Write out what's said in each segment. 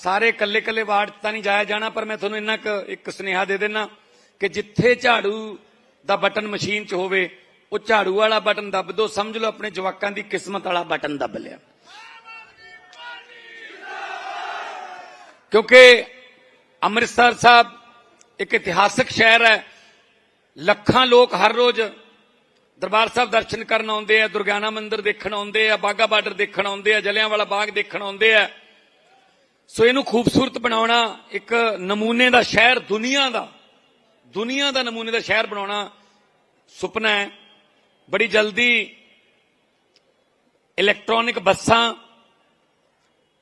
ਸਾਰੇ ਇਕੱਲੇ ਇਕੱਲੇ ਵਾਰਡ ਤਾਂ ਨਹੀਂ ਜਾਇਆ ਜਾਣਾ, ਪਰ ਮੈਂ ਤੁਹਾਨੂੰ ਇੰਨਾ ਕੁ ਇੱਕ ਸੁਨੇਹਾ ਦੇ ਦੇਣਾ ਕਿ ਜਿੱਥੇ ਝਾੜੂ ਦਾ ਬਟਨ ਮਸ਼ੀਨ 'ਚ ਹੋਵੇ, ਉਹ ਝਾੜੂ ਵਾਲਾ ਬਟਨ ਦੱਬ ਦਿਓ ਸਮਝ ਲਓ ਆਪਣੇ ਜਵਾਕਾਂ ਦੀ ਕਿਸਮਤ ਵਾਲਾ ਬਟਨ ਦੱਬ ਲਿਆ। ਕਿਉਂਕਿ ਅੰਮ੍ਰਿਤਸਰ ਸਾਹਿਬ ਇੱਕ ਇਤਿਹਾਸਕ ਸ਼ਹਿਰ ਹੈ, ਲੱਖਾਂ ਲੋਕ ਹਰ ਰੋਜ਼ ਦਰਬਾਰ ਸਾਹਿਬ ਦਰਸ਼ਨ ਕਰਨ ਆਉਂਦੇ ਆ, ਦੁਰਗਿਆਨਾ ਮੰਦਿਰ ਦੇਖਣ ਆਉਂਦੇ ਆ ਬਾਗਾ ਬਾਰਡਰ ਦੇਖਣ ਆਉਂਦੇ ਆ ਜਲਿਆਂਵਾਲਾ ਬਾਗ ਦੇਖਣ ਆਉਂਦੇ ਆ। ਸੋ ਇਹਨੂੰ ਖੂਬਸੂਰਤ ਬਣਾਉਣਾ ਇੱਕ ਨਮੂਨੇ ਦਾ ਸ਼ਹਿਰ ਦੁਨੀਆ ਦਾ ਦੁਨੀਆ ਦਾ ਨਮੂਨੇ ਦਾ ਸ਼ਹਿਰ ਬਣਾਉਣਾ ਸੁਪਨਾ ਹੈ। ਬੜੀ ਜਲਦੀ ਇਲੈਕਟ੍ਰੋਨਿਕ ਬੱਸਾਂ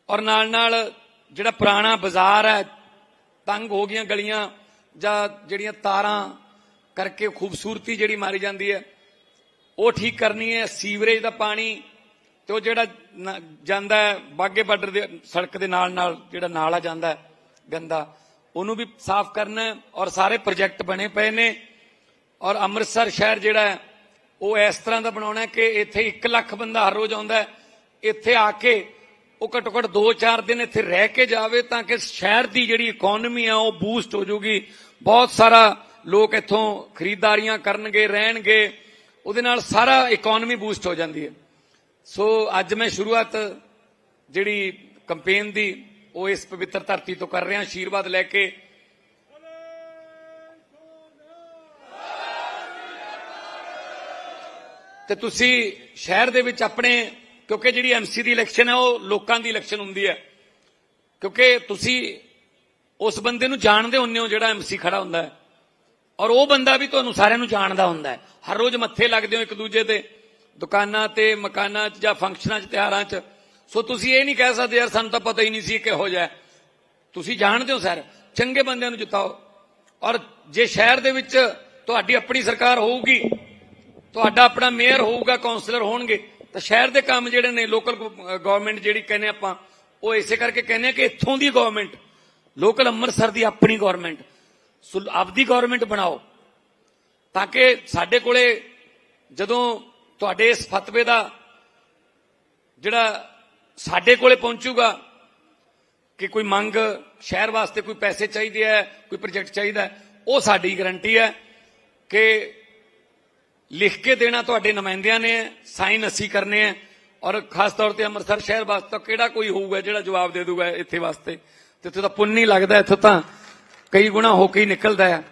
ਔਰ ਨਾਲ ਨਾਲ ਜਿਹੜਾ ਪੁਰਾਣਾ ਬਾਜ਼ਾਰ ਹੈ, ਤੰਗ ਹੋ ਗਈਆਂ ਗਲੀਆਂ ਜਾਂ ਜਿਹੜੀਆਂ ਤਾਰਾਂ ਕਰਕੇ ਖੂਬਸੂਰਤੀ ਜਿਹੜੀ ਮਾਰੀ ਜਾਂਦੀ ਹੈ, ਉਹ ਠੀਕ ਕਰਨੀ ਹੈ। ਸੀਵਰੇਜ ਦਾ ਪਾਣੀ ਤੇ ਉਹ ਜਿਹੜਾ ਜਾਂਦਾ ਹੈ, ਬਾਗੇ ਬਾਰਡਰ ਦੇ ਸੜਕ ਦੇ ਨਾਲ ਨਾਲ ਜਿਹੜਾ ਨਾਲਾ ਜਾਂਦਾ ਗੰਦਾ, ਉਹਨੂੰ ਵੀ ਸਾਫ਼ ਕਰਨਾ ਔਰ ਸਾਰੇ ਪ੍ਰੋਜੈਕਟ ਬਣੇ ਪਏ ਨੇ। ਔਰ ਅੰਮ੍ਰਿਤਸਰ ਸ਼ਹਿਰ ਜਿਹੜਾ ਉਹ ਇਸ ਤਰ੍ਹਾਂ ਦਾ ਬਣਾਉਣਾ ਕਿ ਇੱਥੇ 1 ਲੱਖ ਬੰਦਾ ਹਰ ਰੋਜ਼ ਆਉਂਦਾ ਇੱਥੇ ਆ ਕੇ ਉਹ ਘੱਟੋ ਘੱਟ 2-4 ਦਿਨ ਇੱਥੇ ਰਹਿ ਕੇ ਜਾਵੇ ਤਾਂ ਕਿ ਸ਼ਹਿਰ ਦੀ ਜਿਹੜੀ ਇਕਨੋਮੀ ਆ, ਉਹ ਬੂਸਟ ਹੋ ਜਾਊਗੀ ਬਹੁਤ ਸਾਰਾ ਲੋਕ ਇੱਥੋਂ ਖਰੀਦਦਾਰੀਆਂ ਕਰਨਗੇ, ਰਹਿਣਗੇ। ਉਹਦੇ ਨਾਲ ਸਾਰਾ ਇਕਨੋਮੀ ਬੂਸਟ ਹੋ ਜਾਂਦੀ ਹੈ। ਸੋ ਅੱਜ ਮੈਂ ਸ਼ੁਰੂਆਤ ਜਿਹੜੀ ਕੰਪੇਨ ਦੀ, ਉਹ ਇਸ ਪਵਿੱਤਰ ਧਰਤੀ ਤੋਂ ਕਰ ਰਿਹਾ ਆਸ਼ੀਰਵਾਦ ਲੈ ਕੇ। ਤੇ ਤੁਸੀਂ ਸ਼ਹਿਰ ਦੇ ਵਿੱਚ ਆਪਣੇ, ਕਿਉਂਕਿ ਜਿਹੜੀ ਐਮਸੀ ਦੀ ਇਲੈਕਸ਼ਨ ਹੈ, ਉਹ ਲੋਕਾਂ ਦੀ ਇਲੈਕਸ਼ਨ ਹੁੰਦੀ ਹੈ। ਕਿਉਂਕਿ ਤੁਸੀਂ ਉਸ ਬੰਦੇ ਨੂੰ ਜਾਣਦੇ ਹੁੰਦੇ ਹੋ ਜਿਹੜਾ ਐਮਸੀ ਖੜਾ ਹੁੰਦਾ ਹੈ। ਔਰ ਉਹ ਬੰਦਾ ਵੀ ਤੁਹਾਨੂੰ ਸਾਰਿਆਂ ਨੂੰ ਜਾਣਦਾ ਹੁੰਦਾ ਹੈ। ਹਰ ਰੋਜ਼ ਮੱਥੇ ਲੱਗਦੇ ਹੋ ਇੱਕ ਦੂਜੇ ਦੇ ਦੁਕਾਨਾਂ ਤੇ, ਮਕਾਨਾਂ 'ਚ ਜਾਂ ਫੰਕਸ਼ਨਾਂ 'ਚ, ਤਿਉਹਾਰਾਂ 'ਚ। ਸੋ ਤੁਸੀਂ ਇਹ ਨਹੀਂ ਕਹਿ ਸਕਦੇ, ਯਾਰ ਸਾਨੂੰ ਤਾਂ ਪਤਾ ਹੀ ਨਹੀਂ ਸੀ ਕਿਹੋ ਜਿਹਾ ਤੁਸੀਂ ਜਾਣਦੇ ਹੋ, ਸਰ, ਚੰਗੇ ਬੰਦਿਆਂ ਨੂੰ ਜਿਤਾਓ। ਔਰ ਜੇ ਸ਼ਹਿਰ ਦੇ ਵਿੱਚ ਤੁਹਾਡੀ ਆਪਣੀ ਸਰਕਾਰ ਹੋਊਗੀ, ਤੁਹਾਡਾ ਆਪਣਾ ਮੇਅਰ ਹੋਊਗਾ ਕਾਉਂਸਲਰ ਹੋਣਗੇ, ਤਾਂ ਸ਼ਹਿਰ ਦੇ ਕੰਮ ਜਿਹੜੇ ਨੇ ਲੋਕਲ ਗਵਰਨਮੈਂਟ ਜਿਹੜੀ ਕਹਿੰਦੇ ਆਪਾਂ, ਉਹ ਇਸੇ ਕਰਕੇ ਕਹਿੰਦੇ ਆ ਕਿ ਇੱਥੋਂ ਦੀ ਗਵਰਨਮੈਂਟ ਲੋਕਲ ਅੰਮ੍ਰਿਤਸਰ ਦੀ ਆਪਣੀ ਗਵਰਨਮੈਂਟ ਸੋ ਆਪਦੀ ਗਵਰਨਮੈਂਟ ਬਣਾਓ। ਤਾਂ ਕਿ ਸਾਡੇ ਕੋਲੇ ਜਦੋਂ ਤੁਹਾਡੇ ਇਸ ਫਤਵੇ ਦਾ ਜਿਹੜਾ ਸਾਡੇ ਕੋਲੇ ਪਹੁੰਚੂਗਾ ਕਿ ਕੋਈ ਮੰਗ ਸ਼ਹਿਰ ਵਾਸਤੇ ਕੋਈ ਪੈਸੇ ਚਾਹੀਦੇ ਹੈ ਕੋਈ ਪ੍ਰੋਜੈਕਟ ਚਾਹੀਦਾ, ਉਹ ਸਾਡੀ ਗਾਰੰਟੀ ਹੈ ਕਿ ਲਿਖ ਕੇ ਦੇਣਾ ਤੁਹਾਡੇ ਨੁਮਾਇੰਦਿਆਂ ਨੇ, ਸਾਈਨ ਅਸੀਂ ਕਰਨੇ ਆ ਔਰ ਖਾਸ ਤੌਰ ਤੇ ਅੰਮ੍ਰਿਤਸਰ ਸ਼ਹਿਰ ਵਾਸਤੇ ਤਾਂ ਕਿਹੜਾ ਕੋਈ ਹੋਊਗਾ ਜਿਹੜਾ ਜਵਾਬ ਦੇ ਦੂਗਾ ਇੱਥੇ ਵਾਸਤੇ, ਤੇ ਇੱਥੇ ਤਾਂ ਪੁੰਨ ਨਹੀਂ ਲੱਗਦਾ, ਇੱਥੇ ਤਾਂ ਕਈ ਗੁਣਾ ਹੋ ਕੇ ਹੀ ਨਿਕਲਦਾ ਹੈ।